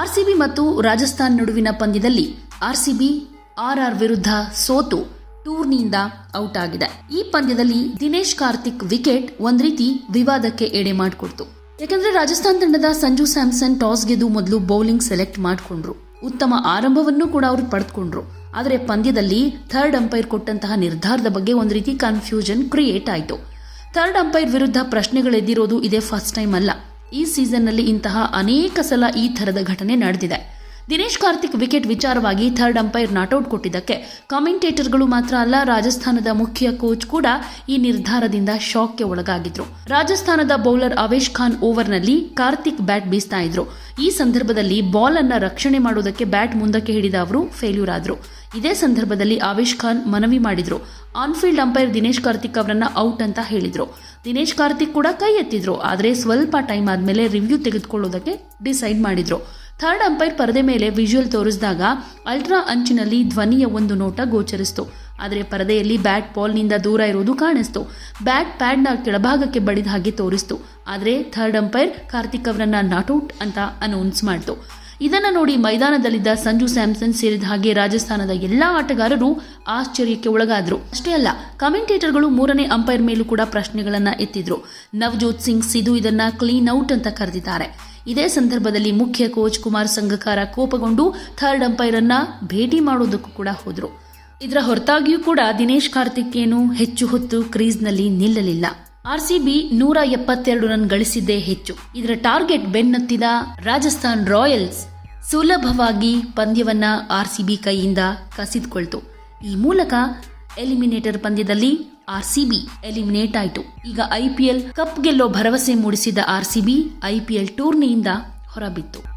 RCB ಮತ್ತು ರಾಜಸ್ಥಾನ್ ನಡುವಿನ ಪಂದ್ಯದಲ್ಲಿ ಆರ್ಸಿಬಿ ಆರ್ಆರ್ ವಿರುದ್ಧ ಸೋತು ಟೂರ್ನಿಯಿಂದ ಔಟ್ ಆಗಿದೆ ಈ ಪಂದ್ಯದಲ್ಲಿ ದಿನೇಶ್ ಕಾರ್ತಿಕ್ ವಿಕೆಟ್ ಒಂದ್ ರೀತಿ ವಿವಾದಕ್ಕೆ ಎಡೆ ಮಾಡಿಕೊಡ್ತು. ಯಾಕಂದ್ರೆ ರಾಜಸ್ಥಾನ್ ತಂಡದ ಸಂಜು ಸ್ಯಾಮ್ಸನ್ ಟಾಸ್ ಗೆದ್ದು ಮೊದಲು ಬೌಲಿಂಗ್ ಸೆಲೆಕ್ಟ್ ಮಾಡಿಕೊಂಡ್ರು. ಉತ್ತಮ ಆರಂಭವನ್ನು ಕೂಡ ಅವರು ಪಡೆದುಕೊಂಡ್ರು ಆದರೆ ಪಂದ್ಯದಲ್ಲಿ ಥರ್ಡ್ ಅಂಪೈರ್ ಕೊಟ್ಟಂತಹ ನಿರ್ಧಾರದ ಬಗ್ಗೆ ಒಂದು ರೀತಿ ಕನ್ಫ್ಯೂಷನ್ ಕ್ರಿಯೇಟ್ ಆಯಿತು. ಥರ್ಡ್ ಅಂಪೈರ್ ವಿರುದ್ಧ ಪ್ರಶ್ನೆಗಳೆದ್ದಿರೋದು ಇದೇ ಫಸ್ಟ್ ಟೈಮ್ ಅಲ್ಲ. ಈ ಸೀಸನ್ನಲ್ಲಿ ಇಂತಹ ಅನೇಕ ಸಲ ಈ ಥರದ ಘಟನೆ ನಡೆದಿದೆ. ದಿನೇಶ್ ಕಾರ್ತಿಕ್ ವಿಕೆಟ್ ವಿಚಾರವಾಗಿ ಥರ್ಡ್ ಅಂಪೈರ್ ನಾಟ್ಔಟ್ ಕೊಟ್ಟಿದ್ದಕ್ಕೆ ಕಾಮೆಂಟೇಟರ್ಗಳು ಮಾತ್ರ ಅಲ್ಲ, ರಾಜಸ್ಥಾನದ ಮುಖ್ಯ ಕೋಚ್ ಕೂಡ ಈ ನಿರ್ಧಾರದಿಂದ ಶಾಕ್ಗೆ ಒಳಗಾಗಿದ್ರು. ರಾಜಸ್ಥಾನದ ಬೌಲರ್ ಅವೇಶ್ ಖಾನ್ ಓವರ್ನಲ್ಲಿ ಕಾರ್ತಿಕ್ ಬ್ಯಾಟ್ ಬೀಸ್ತಾ ಇದ್ರು. ಈ ಸಂದರ್ಭದಲ್ಲಿ ಬಾಲ್ ಅನ್ನ ರಕ್ಷಣೆ ಮಾಡುವುದಕ್ಕೆ ಬ್ಯಾಟ್ ಮುಂದಕ್ಕೆ ಹಿಡಿದ ಅವರು ಫೇಲ್ಯೂರ್ ಆದ್ರು ಇದೇ ಸಂದರ್ಭದಲ್ಲಿ ಅವೇಶ್ ಖಾನ್ ಮನವಿ ಮಾಡಿದ್ರು. ಆನ್ಫೀಲ್ಡ್ ಅಂಪೈರ್ ದಿನೇಶ್ ಕಾರ್ತಿಕ್ ಅವರನ್ನ ಔಟ್ ಅಂತ ಹೇಳಿದ್ರು. ದಿನೇಶ್ ಕಾರ್ತಿಕ್ ಕೂಡ ಕೈ ಎತ್ತಿದ್ರು, ಆದರೆ ಸ್ವಲ್ಪ ಟೈಮ್ ಆದ್ಮೇಲೆ ರಿವ್ಯೂ ತೆಗೆದುಕೊಳ್ಳೋದಕ್ಕೆ ಡಿಸೈಡ್ ಮಾಡಿದ್ರು. ಥರ್ಡ್ ಅಂಪೈರ್ ಪರದೆ ಮೇಲೆ ವಿಜುವಲ್ ತೋರಿಸಿದಾಗ ಅಲ್ಟ್ರಾ ಅಂಚಿನಲ್ಲಿ ಧ್ವನಿಯ ಒಂದು ನೋಟ ಗೋಚರಿಸಿತು. ಆದರೆ ಪರದೆಯಲ್ಲಿ ಬ್ಯಾಟ್ ಬಾಲ್ನಿಂದ ದೂರ ಇರುವುದು ಕಾಣಿಸ್ತು. ಬ್ಯಾಟ್ ಪ್ಯಾಡ್ನ ಕೆಳಭಾಗಕ್ಕೆ ಬಡಿದ ಹಾಗೆ ತೋರಿಸ್ತು. ಆದರೆ ಥರ್ಡ್ ಅಂಪೈರ್ ಕಾರ್ತಿಕ್ ಅವರನ್ನ ನಾಟೌಟ್ ಅಂತ ಅನೌನ್ಸ್ ಮಾಡಿತು. ಇದನ್ನು ನೋಡಿ ಮೈದಾನದಲ್ಲಿದ್ದ ಸಂಜು ಸ್ಯಾಮ್ಸನ್ ಸೇರಿದ ಹಾಗೆ ರಾಜಸ್ಥಾನದ ಎಲ್ಲ ಆಟಗಾರರು ಆಶ್ಚರ್ಯಕ್ಕೆ ಒಳಗಾದರು. ಅಷ್ಟೇ ಅಲ್ಲ, ಕಮೆಂಟೇಟರ್ಗಳು ಮೂರನೇ ಅಂಪೈರ್ ಮೇಲೂ ಕೂಡ ಪ್ರಶ್ನೆಗಳನ್ನು ಎತ್ತಿದ್ರು. ನವಜೋತ್ ಸಿಂಗ್ ಸಿಧು ಇದನ್ನ ಕ್ಲೀನ್ ಔಟ್ ಅಂತ ಕರೆದಿದ್ದಾರೆ. ಇದೇ ಸಂದರ್ಭದಲ್ಲಿ ಮುಖ್ಯ ಕೋಚ್ ಕುಮಾರ್ ಸಂಗಕಾರ ಕೋಪಗೊಂಡು ಥರ್ಡ್ ಅಂಪೈರ್ ಭೇಟಿ ಮಾಡೋದಕ್ಕೂ ಕೂಡ ಹೋದರು. ಇದರ ಹೊರತಾಗಿಯೂ ಕೂಡ ದಿನೇಶ್ ಕಾರ್ತಿಕ್ ಏನು ಹೆಚ್ಚು ಹೊತ್ತು ಕ್ರೀಸ್ನಲ್ಲಿ ನಿಲ್ಲಲಿಲ್ಲ. ಆರ್ಸಿಬಿ ನೂರ ಎಪ್ಪತ್ತೆರಡು ರನ್ ಗಳಿಸಿದ್ದೇ ಹೆಚ್ಚು. ಇದರ ಟಾರ್ಗೆಟ್ ಬೆನ್ನತ್ತಿದ ರಾಜಸ್ಥಾನ್ ರಾಯಲ್ಸ್ ಸುಲಭವಾಗಿ ಪಂದ್ಯವನ್ನ ಆರ್ಸಿಬಿ ಕೈಯಿಂದ ಕಸಿದುಕೊಳ್ತು. ಈ ಮೂಲಕ ಎಲಿಮಿನೇಟರ್ ಪಂದ್ಯದಲ್ಲಿ ಆರ್ಸಿಬಿ ಎಲಿಮಿನೇಟ್ ಆಯಿತು. ಈಗ ಐಪಿಎಲ್ ಕಪ್ ಗೆಲ್ಲೋ ಭರವಸೆ ಮೂಡಿಸಿದ ಆರ್ ಸಿಬಿ ಐಪಿಎಲ್ ಟೂರ್ನಿಯಿಂದ ಹೊರಬಿತ್ತು.